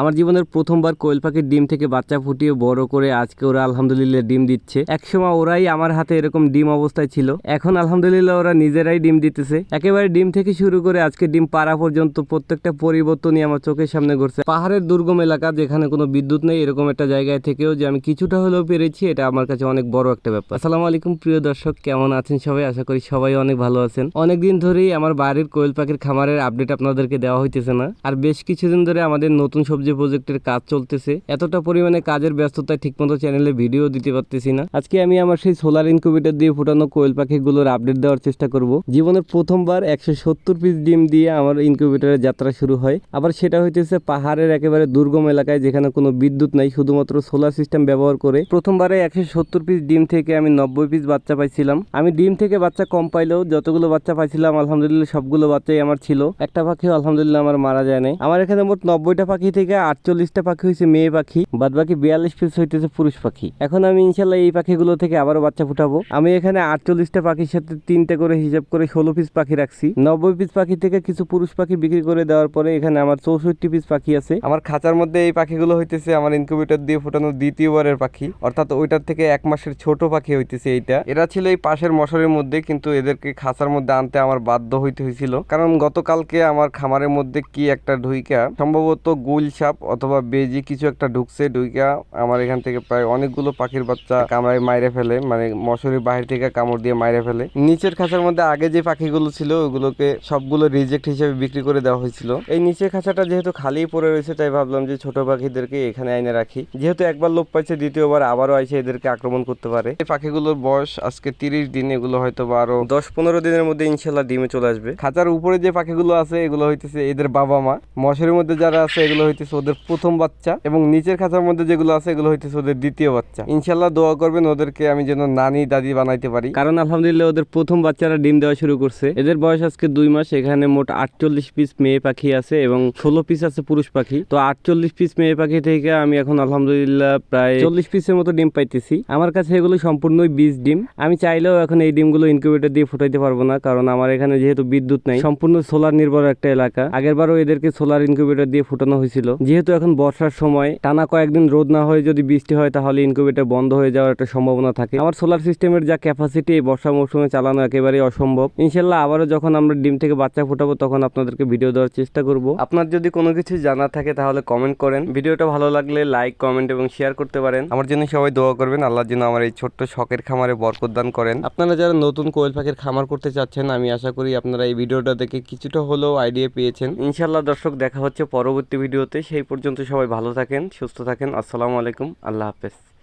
আমার জীবনের প্রথমবার কোয়েল পাখির ডিম থেকে বাচ্চা ফুটিয়ে বড় করে আজকে ওরা আলহামদুলিল্লাহ ডিম দিচ্ছে। একসময় ওরাই আমার হাতে এরকম ডিম অবস্থায় ছিল। এখন আলহামদুলিল্লাহ ওরা নিজেরাই ডিম দিতেছে। একেবারে ডিম থেকে শুরু করে আজকে ডিম পাড়া পর্যন্ত প্রত্যেকটা পরিবর্তনই আমার চোখের সামনে ঘটছে পাহাড়ের দুর্গম এলাকা যেখানে কোনো বিদ্যুৎ নেই, এরকম একটা জায়গায় থেকেও যে আমি কিছুটা হলেও পেরেছি, এটা আমার কাছে অনেক বড় একটা ব্যাপার। আসসালামু আলাইকুম প্রিয় দর্শক, কেমন আছেন সবাই? আশা করি সবাই অনেক ভালো আছেন। অনেকদিন ধরেই আমার বাড়ির কোয়েল পাখির খামারের আপডেট আপনাদেরকে দেওয়া হইতেছে না। আর বেশ কিছুদিন ধরে আমাদের নতুন সবজি প্রজেক্টের কাজ চলতেছে, এতটা পরিমাণে কাজের ব্যস্ততায় ঠিকমতো চ্যানেলে ভিডিও দিতে পারতেছি না। আজকে আমি আমার সেই সোলার ইনকিউবেটর দিয়ে ফুটানো কোয়েল পাখিগুলোর আপডেট দেওয়ার চেষ্টা করব। জীবনের প্রথমবার একশো সত্তর পিস ডিম দিয়ে আমার ইনকিউবেটরের যাত্রা শুরু হয়। আবার সেটা হইতেছে পাহাড়ের একেবারে দুর্গম এলাকায় যেখানে কোনো বিদ্যুৎ নাই, শুধুমাত্র সোলার সিস্টেম ব্যবহার করে। প্রথমবারে একশো সত্তর পিস ডিম থেকে আমি নব্বই পিস বাচ্চা পাইছিলাম। আমি ডিম থেকে বাচ্চা কম পাইলেও যতগুলো বাচ্চা পাইছিলাম, আলহামদুলিল্লাহ সবগুলো বাচ্চাই আমার ছিল। একটা পাখিও আলহামদুলিল্লাহ আমার মারা যায় নাই। আমার এখানে মোট নব্বইটা পাখি থেকে আটচল্লিশটা পাখি হয়েছে মেয়ে পাখি বাদ বাকি বিয়াল্লিশ পিস হইতেছে পুরুষ পাখি। এখন আমি ইনশাল্লাহ এই পাখিগুলো থেকে আবারও বাচ্চা ফুটাবো। আমি এখানে আটচল্লিশটা পাখির সাথে তিনটে করে হিসাব করে ষোলো পিস পাখি রাখছি। নব্বই পিস পাখি থেকে কিছু পুরুষ পাখি বিক্রি করে দেওয়ার পরে এখানে আমার চৌষট্টি পিস পাখি আছে। আমার খাঁচার মধ্যে এই পাখিগুলো হইতেছে আমার ইনকিউবেটর দিয়ে ফোটানো দ্বিতীয়বারের পাখি। অর্থাৎ ওইটার থেকে এক মাসের ছোট পাখি হইতেছে এইটা। এরা ছিল এই পাশের মশারির মধ্যে, কিন্তু এদেরকে খাঁচার মধ্যে আনতে আমার বাধ্য হইতে হয়েছিল কারণ গতকালকে আমার খামারের মধ্যে কি একটা ঢুইকা, সম্ভবত গুল সাপ অথবা বেজি কিছু একটা ঢুকছে, ঢুইকা আমার এখান থেকে প্রায় অনেকগুলো পাখির বাচ্চা কামড়ায় মাইরে ফেলে মানে মশারির বাইরে থেকে কামড় দিয়ে মাইরে ফেলে। নিচের খাঁচার মধ্যে আগে যে পাখিগুলো ছিল, ওগুলোকে সবগুলো রিজেক্ট হিসেবে বিক্রি করে দেওয়া হয়েছিল। এই নিচের খাঁচাটা যেহেতু খালি পড়ে রয়েছে, তাই ভাবলাম যে ছোট পাখিদেরকে এখানে আইনে রাখি। যেহেতু একবার লোপ পাইছে, দ্বিতীয়বার আবারও আইসে এদেরকে আক্রমণ করতে পারে। এই পাখিগুলোর বয়স আজকে তিরিশ দিন, এগুলো হয়তো বা আরও দশ পনেরো দিনের মধ্যে ইনশাল্লাহ ডিমে চলে আসবে। খাঁচার উপরে যে পাখিগুলো আছে, এগুলো হইতেছে এদের বাবা মা। মশারির মধ্যে যারা আছে, এগুলো হইতেছে ওদের প্রথম বাচ্চা এবং নিচের খাঁচার মধ্যে যেগুলো আছে এগুলো হইতেছে ওদের দ্বিতীয় বাচ্চা। ইনশাল্লাহ দোয়া করবেন ওদেরকে আমি যেন নানি দাদি বানাইতে পারি। কারণ আলহামদুলিল্লাহ ওদের প্রথম বাচ্চারা ডিম দেওয়া শুরু করছে। এদের বয়স আজকে দুই মাস এখানে মোট আটচল্লিশ পিস মেয়ে পাখি আছে এবং ষোলো পিস আছে পুরুষ পাখি। তো আটচল্লিশ পিস মেয়ে পাখি থেকে আমি এখন আলহামদুলিল্লাহ প্রায় চল্লিশ পিসের মতো ডিম পাইতেছি। আমার কাছে এগুলো সম্পূর্ণই বীজ ডিম। আমি চাইলেও এখন এই ডিমগুলো ইনকিউবেটর দিয়ে ফুটাইতে পারব না কারণ আমার এখানে যেহেতু বিদ্যুৎ নাই। সম্পূর্ণ সোলার নির্ভর একটা এলাকা। আগের বারও এদেরকে সোলার ইনকিউবেটর দিয়ে ফুটানো হয়েছিল। যেহেতু এখন বর্ষার সময়, টানা কয়েকদিন রোদ না হয়ে যদি বৃষ্টি হয় তাহলে ইনকিউবেটর বন্ধ হয়ে যাওয়ার একটা সম্ভাবনা থাকে। আমার সোলার সিস্টেমের যা ক্যাপাসিটি এই বর্ষা মৌসুমে চালানো একেবারেই অসম্ভব। ইনশাল্লাহ আবারও যখন আমরা ডিম থেকে বাচ্চা ফুটাবো, তখন আপনাদেরকে ভিডিও দেওয়ার চেষ্টা করব। আপনার যদি কোনো কিছু জানা থাকে তাহলে কমেন্ট করেন। ভিডিওটা ভালো লাগলে লাইক কমেন্ট এবং শেয়ার করতে পারেন। আমার জন্য সবাই দোয়া করবেন, আল্লাহর জন্য আমার এই ছোট্ট শখের খামারে বরকত দান করেন। আপনারা যারা নতুন কোয়েল পাখির খামার করতে চাচ্ছেন, আমি আশা করি আপনারা এই ভিডিওটা দেখে কিছুটা হলেও আইডিয়া পেয়েছেন। ইনশাল্লাহ দর্শক, দেখা হচ্ছে পরবর্তী ভিডিওতে সেই পর্যন্ত সবাই ভালো থাকেন সুস্থ থাকেন। আসসালামু আলাইকুম আল্লাহ হাফেজ।